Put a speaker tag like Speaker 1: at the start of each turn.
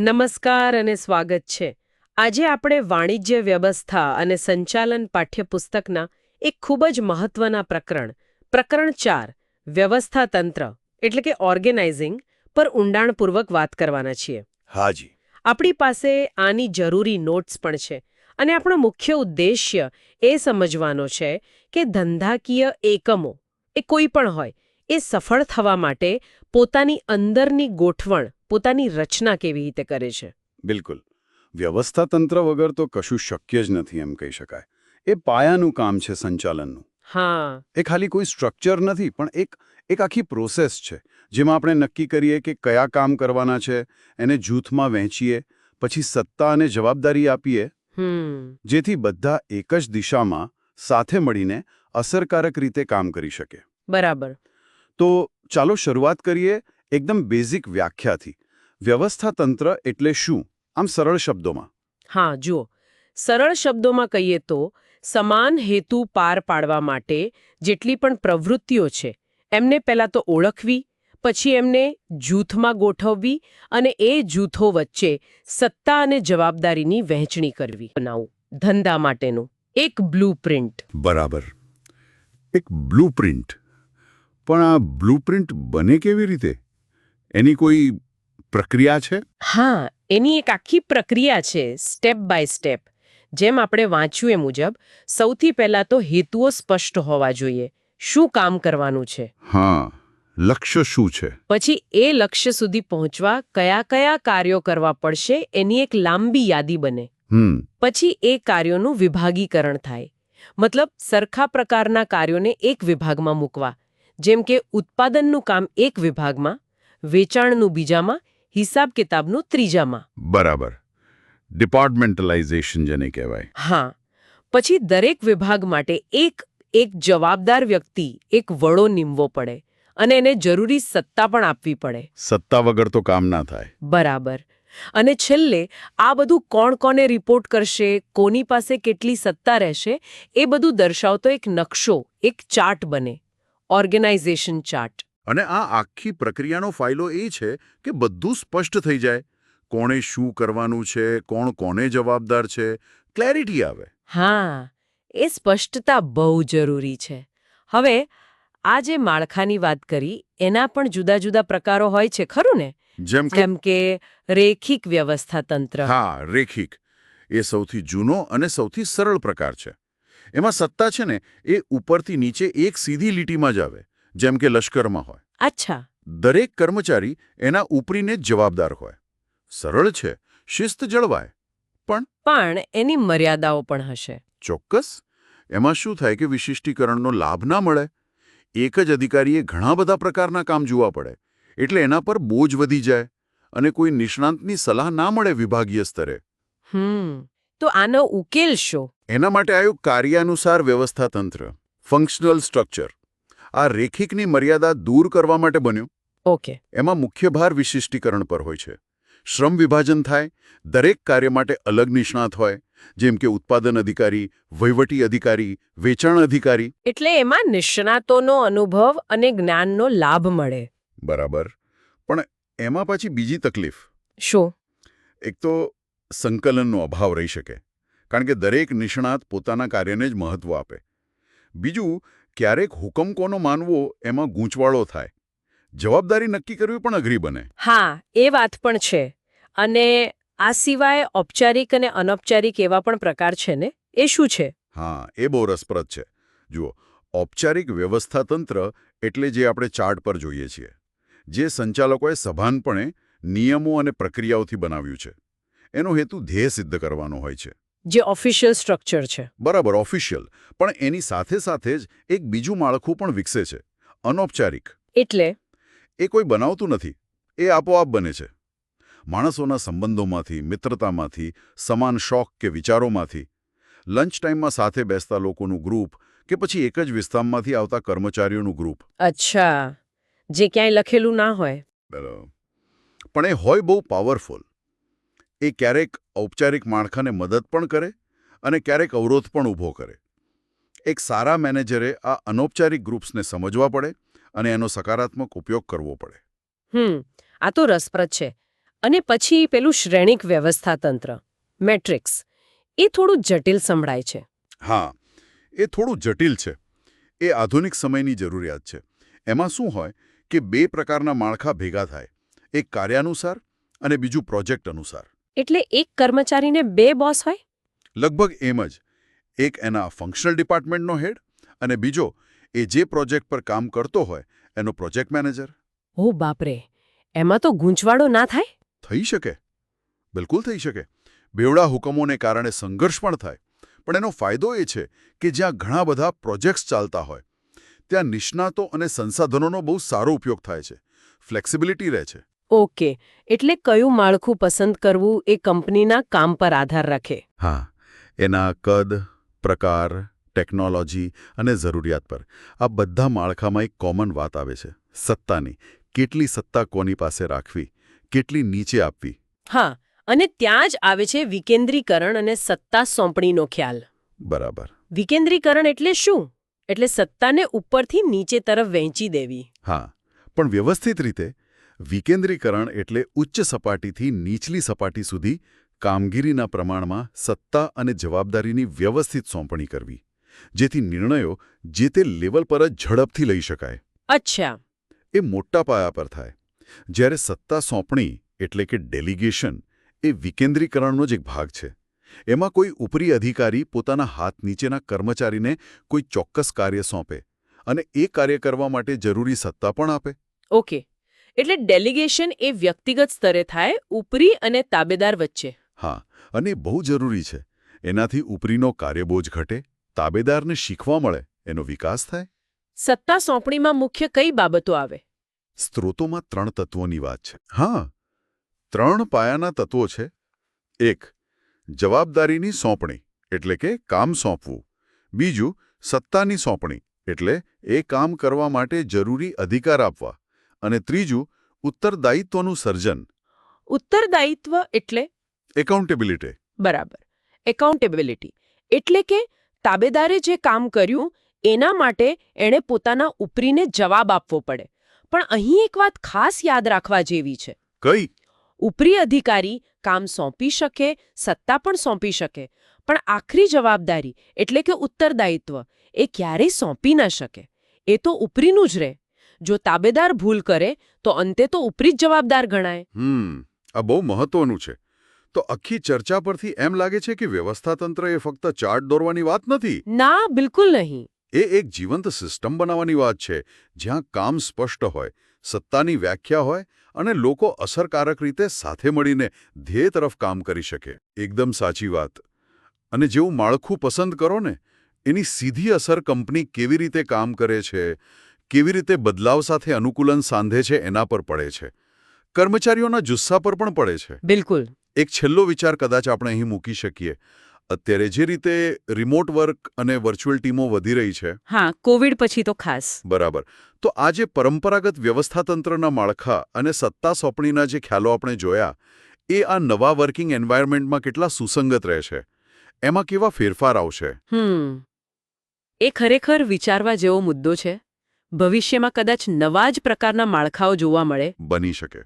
Speaker 1: નમસ્કાર અને સ્વાગત છે. આજે આપણે વાણિજ્ય વ્યવસ્થા અને સંચાલન પાઠ્યપુસ્તકના એક ખૂબ જ મહત્વના પ્રકરણ પ્રકરણ ચાર વ્યવસ્થા તંત્ર એટલે કે ઓર્ગેનાઇઝિંગ પર ઊંડાણપૂર્વક વાત કરવાના છીએ.
Speaker 2: હાજી
Speaker 1: આપણી પાસે આની જરૂરી નોટ્સ પણ છે અને આપણો મુખ્ય ઉદ્દેશ્ય એ સમજવાનો છે કે ધંધાકીય એકમો એ કોઈ પણ હોય એ સફળ થવા માટે પોતાની અંદરની ગોઠવણ પોતાની રચના કેવી રીતે કરે છે?
Speaker 2: બિલકુલ. વ્યવસ્થા તંત્ર વગર તો કશું શક્ય જ નથી એમ કહી શકાય. એ પાયાનું કામ છે સંચાલનનું.
Speaker 1: હા.
Speaker 2: એ ખાલી કોઈ સ્ટ્રક્ચર નથી પણ એક એક આખી પ્રોસેસ છે. જેમાં આપણે નક્કી કરીએ કે કયા કામ કરવાના છે એને જૂથમાં વહેંચીએ પછી સત્તા અને જવાબદારી આપીએ. જેથી બધા એક જ દિશામાં સાથે મળીને અસરકારક રીતે કામ કરી શકે.
Speaker 1: બરાબર.
Speaker 2: તો ચાલો શરૂઆત કરીએ એકદમ બેઝિક વ્યાખ્યાથી. વ્યવસ્થા તંત્ર એટલે શું? આમ સરળ શબ્દોમાં.
Speaker 1: હા જુઓ. સરળ શબ્દોમાં કહીએ તો સમાન હેતુ પાર પાડવા માટે જેટલી પણ પ્રવૃત્તિઓ છે એમને પહેલાં તો ઓળખવી પછી એમને જૂથમાં ગોઠવવી અને એ જૂથો વચ્ચે સત્તા અને જવાબદારીની વહેંચણી કરવી. બનાવું. ધંધા માટેનું. એક બ્લુપ્રિન્ટ
Speaker 2: બરાબર. એક બ્લુપ્રિન્ટ પણ આ બ્લુપ્રિન્ટ બને કેવી રીતે? એની કોઈ પ્રક્રિયા છે?
Speaker 1: હા એની એક આખી પ્રક્રિયા છે સ્ટેપ બાય સ્ટેપ. જેમ આપણે વાંચ્યું એ મુજબ સૌથી પહેલા તો હેતુઓ સ્પષ્ટ હોવા જોઈએ. શું કામ કરવાનું છે?
Speaker 2: હા લક્ષ્ય શું છે?
Speaker 1: પછી એ લક્ષ્ય સુધી પહોંચવા કયા કયા કાર્યો કરવા પડશે એની એક લાંબી યાદી બને. પછી એ કાર્યોનું વિભાગીકરણ થાય. મતલબ સરખા પ્રકારના કાર્યોને એક વિભાગમાં મૂકવા. જેમ કે ઉત્પાદનનું કામ એક વિભાગમાં વેચાણનું બીજામાં હિસાબ કિતાબનું ત્રીજામાં.
Speaker 2: બરાબર. ડિપાર્ટમેન્ટલાઇઝેશન જેને કહેવાય.
Speaker 1: હા. પછી દરેક વિભાગ માટે એક એક જવાબદાર વ્યક્તિ એક વડો નીમવો પડે અને એને જરૂરી સત્તા પણ આપવી પડે.
Speaker 2: સત્તા વગર તો કામ ના થાય.
Speaker 1: બરાબર. અને છેલ્લે આ બધું કોણ કોને રિપોર્ટ કરશે કોની પાસે કેટલી સત્તા રહેશે એ બધું દર્શાવતો એક નકશો એક ચાર્ટ બને. Organisation chart.
Speaker 3: અને આ આખી પ્રક્રિયાનો ફાયદો એ છે કે બધું સ્પષ્ટ થઈ જાય. કોણે શું કરવાનું છે કોણ કોને જવાબદાર છે ક્લેરિટી આવે.
Speaker 1: હા એ સ્પષ્ટતા બહુ જરૂરી છે. હવે આ જે માળખાની વાત કરી એના પણ જુદા જુદા પ્રકારો હોય છે ખરું ને?
Speaker 3: જેમ કે
Speaker 1: રેખિક વ્યવસ્થા તંત્ર.
Speaker 3: હા રેખિક. એ સૌથી જૂનો અને સૌથી સરળ પ્રકાર છે. એમાં સત્તા છે ને એ ઉપરથી નીચે એક સીધી લીટીમાં જ આવે જેમ કે લશ્કરમાં હોય.
Speaker 1: અચ્છા.
Speaker 3: દરેક કર્મચારી એના ઉપરીને જ જવાબદાર હોય. સરળ છે શિસ્ત જળવાય.
Speaker 1: પણ? એની મર્યાદાઓ પણ હશે.
Speaker 3: ચોક્કસ. એમાં શું થાય કે વિશિષ્ટીકરણનો લાભ ના મળે? એક જ અધિકારીએ ઘણા બધા પ્રકારના કામ જોવા પડે એટલે એના પર બોજ વધી જાય અને કોઈ નિષ્ણાંતની સલાહ ના મળે વિભાગીય સ્તરે.
Speaker 1: હમ. તો આનો ઉકેલ શું?
Speaker 3: એના માટે આવ્યું કાર્યાનુસાર વ્યવસ્થા તંત્ર ફંક્શનલ સ્ટ્રક્ચર આ રેખિકની મર્યાદા દૂર કરવા માટે બન્યું.
Speaker 1: ઓકે.
Speaker 3: એમાં મુખ્ય ભાર વિશિષ્ટીકરણ પર હોય છે. શ્રમ વિભાજન થાય દરેક કાર્ય માટે અલગ નિષ્ણાત હોય જેમ કે ઉત્પાદન અધિકારી વહીવટી અધિકારી વેચાણ અધિકારી.
Speaker 1: એટલે એમાં નિષ્ણાતોનો અનુભવ અને જ્ઞાનનો લાભ મળે.
Speaker 3: બરાબર. પણ એમાં પાછી બીજી તકલીફ.
Speaker 1: શું?
Speaker 3: એક તો સંકલનનો અભાવ રહી શકે. કારણ કે દરેક નિષ્ણાત પોતાના કાર્યને જ મહત્વ આપે. બીજું ક્યારેક હુકમ કોનો માનવો એમાં ગૂંચવાળો થાય. જવાબદારી નક્કી કરવી પણ અઘરી બને.
Speaker 1: હા એ વાત પણ છે. અને આ સિવાય ઔપચારિક અને અનૌપચારિક એવા પણ પ્રકાર છે ને? એ શું છે?
Speaker 3: હા એ બહુ રસપ્રદ છે. જુઓ ઔપચારિક વ્યવસ્થા તંત્ર એટલે જે આપણે ચાર્ટ પર જોઈએ છીએ જે સંચાલકોએ સભાનપણે નિયમો અને પ્રક્રિયાઓથી બનાવ્યું છે. એનો હેતુ ધ્યેય સિદ્ધ કરવાનો હોય છે.
Speaker 1: જે ઓફિશિયલ સ્ટ્રક્ચર છે.
Speaker 3: બરાબર ઓફિશિયલ પણ એની સાથે સાથે જ એક બીજું માળખું પણ વિકસે છે. અનૌપચારિક.
Speaker 1: એટલે?
Speaker 3: એ કોઈ બનાવતું નથી. એ આપોઆપ બને છે. માણસોના સંબંધોમાંથી મિત્રતામાંથી સમાન શોખ કે વિચારોમાંથી લંચ ટાઈમમાં સાથે બેસતા લોકોનું ગ્રુપ કે પછી એક જ વિસ્તારમાંથી આવતા કર્મચારીઓનું ગ્રુપ
Speaker 1: અચ્છા. જે ક્યાંય લખેલું ના હોય.
Speaker 3: પણ એ હોય બહુ પાવરફુલ એ ક્યારેક ઔપચારિક માળખાને મદદ પણ કરે અને ક્યારેક અવરોધ પણ ઊભો કરે. એક સારા મેનેજરે આ અનૌપચારિક ગ્રુપ્સને સમજવા પડે અને એનો સકારાત્મક ઉપયોગ કરવો પડે.
Speaker 1: હમ આ તો રસપ્રદ છે. અને પછી પેલું શ્રેણિક વ્યવસ્થા તંત્ર મેટ્રિક્સ એ થોડું જટિલ સંભળાય છે.
Speaker 3: હા એ થોડું જટિલ છે. એ આધુનિક સમયની જરૂરિયાત છે. એમાં શું હોય કે બે પ્રકારના માળખા ભેગા થાય એક કાર્યાનુસાર અને બીજું પ્રોજેક્ટ અનુસાર.
Speaker 1: એટલે એક કર્મચારીને બે બોસ હોય?
Speaker 3: લગભગ એમ જ. એક એના ફંક્શનલ ડિપાર્ટમેન્ટનો હેડ અને બીજો એ જે પ્રોજેક્ટ પર કામ કરતો હોય એનો પ્રોજેક્ટ મેનેજર
Speaker 1: ઓ બાપરે એમાં તો ગૂંચવાડો ના થાય?
Speaker 3: થઈ શકે. બિલકુલ થઈ શકે. બેવડા હુકમોને કારણે સંઘર્ષ પણ થાય. પણ એનો ફાયદો એ છે કે જ્યાં ઘણા બધા પ્રોજેક્ટ્સ ચાલતા હોય ત્યાં નિષ્ણાતો અને સંસાધનોનો બહુ સારો ઉપયોગ થાય છે. ફ્લેક્સિબિલિટી રહે છે.
Speaker 1: ઓકે એટલે કયું માળખું પસંદ કરવું એ કંપનીના કામ પર આધાર રાખે?
Speaker 3: હા એના કદ પ્રકાર ટેકનોલોજી અને જરૂરિયાત પર. આ બધા માળખામાં એક કોમન વાત આવે છે સત્તાની. કેટલી સત્તા કોની પાસે રાખવી કેટલી નીચે આપવી?
Speaker 1: હા અને ત્યાં જ આવે છે વિકેન્દ્રીકરણ અને સત્તા સોંપણીનો ખ્યાલ.
Speaker 3: બરાબર.
Speaker 1: વિકેન્દ્રીકરણ એટલે શું? એટલે સત્તાને ઉપરથી નીચે તરફ વહેંચી દેવી.
Speaker 3: હા પણ વ્યવસ્થિત રીતે વિકેન્દ્રીકરણ એટલે ઉચ્ચ સપાટીથી નીચલી સપાટી સુધી કામગીરીના પ્રમાણમાં સત્તા અને જવાબદારીની વ્યવસ્થિત સોંપણી કરવી જેથી નિર્ણયો જે તે લેવલ પર જ ઝડપથી લઈ શકાય.
Speaker 1: અચ્છા.
Speaker 3: એ મોટા પાયા પર થાય. જ્યારે સત્તા સોંપણી એટલે કે ડેલિગેશન એ વિકેન્દ્રીકરણનો જ એક ભાગ છે. એમાં કોઈ ઉપરી અધિકારી પોતાના હાથ નીચેના કર્મચારીને કોઈ ચોક્કસ કાર્ય સોંપે અને એ કાર્ય કરવા માટે જરૂરી સત્તા પણ આપે.
Speaker 1: ઓકે. એટલે ડેલિગેશન એ વ્યક્તિગત સ્તરે થાય ઉપરી અને તાબેદાર વચ્ચે.
Speaker 3: હા અને બહુ જરૂરી છે. એનાથી ઉપરીનો કાર્યબોજ ઘટે તાબેદારને શીખવા મળે એનો વિકાસ થાય.
Speaker 1: સત્તા સોંપણીમાં મુખ્ય કઈ બાબતો આવે?
Speaker 3: સ્ત્રોતોમાં ત્રણ તત્વોની વાત છે. હા ત્રણ પાયાના તત્વો છે. એક જવાબદારીની સોંપણી એટલે કે કામ સોંપવું. બીજું સત્તાની સોંપણી એટલે એ કામ કરવા માટે જરૂરી અધિકાર આપવા. અને ત્રીજું ઉત્તરદાયિત્વનું સર્જન.
Speaker 1: ઉત્તરદાયિત્વ એટલે?
Speaker 3: એકાઉન્ટેબિલિટી
Speaker 1: બરાબર. એકાઉન્ટેબિલિટી એટલે કે તાબેદારે જે કામ કર્યું એના માટે એણે પોતાના ઉપરીને જવાબ આપવો પડે. પણ અહીં એક વાત ખાસ યાદ રાખવા જેવી છે.
Speaker 3: કઈ?
Speaker 1: ઉપરી અધિકારી કામ સોંપી શકે સત્તા પણ સોંપી શકે. પણ આખરી જવાબદારી એટલે કે ઉત્તરદાયિત્વ એ ક્યારેય સોંપી ન શકે. એ તો ઉપરીનું જ રહે જો તાબેદાર ભૂલ કરે તો અંતે તો ઉપરી જ જવાબદાર ગણાય.
Speaker 3: હમ આ બહુ મહત્વનું છે. તો આખી ચર્ચા પરથી એમ લાગે છે કે વ્યવસ્થાતંત્ર એ ફક્ત ચાર્ટ દોરવાની વાત નથી?
Speaker 1: ના બિલકુલ નહીં.
Speaker 3: એ એક જીવંત સિસ્ટમ બનાવવાની વાત છે જ્યાં કામ સ્પષ્ટ હોય સત્તાની વ્યાખ્યા હોય અને લોકો અસરકારક રીતે સાથે મળીને ધ્યેય તરફ કામ કરી શકે. એકદમ સાચી વાત. અને જેવું માળખું પસંદ કરો ને એની સીધી અસર કંપની કેવી રીતે કામ કરે છે કેવી રીતે બદલાવ સાથે અનુકૂલન સાંધે છે એના પર પડે છે. કર્મચારીઓના જુસ્સા પર પણ પડે છે.
Speaker 1: બિલકુલ.
Speaker 3: એક છેલ્લો વિચાર કદાચ આપણે અહીં મૂકી શકીએ. અત્યારે જે રીતે રિમોટ વર્ક અને વર્ચ્યુઅલ ટીમો વધી રહી છે.
Speaker 1: હા કોવિડ પછી તો ખાસ.
Speaker 3: બરાબર. તો આ જે પરંપરાગત વ્યવસ્થાતંત્રના માળખા અને સત્તા સોંપણીના જે ખ્યાલો આપણે જોયા એ આ નવા વર્કિંગ એન્વાયરમેન્ટમાં કેટલા સુસંગત રહેશે એમાં કેવા ફેરફાર આવશે?
Speaker 1: હમ. એ ખરેખર વિચારવા જેવો મુદ્દો છે. ભવિષ્યમાં કદાચ નવા જ પ્રકારના માળખાઓ જોવા મળે?
Speaker 3: બની શકે.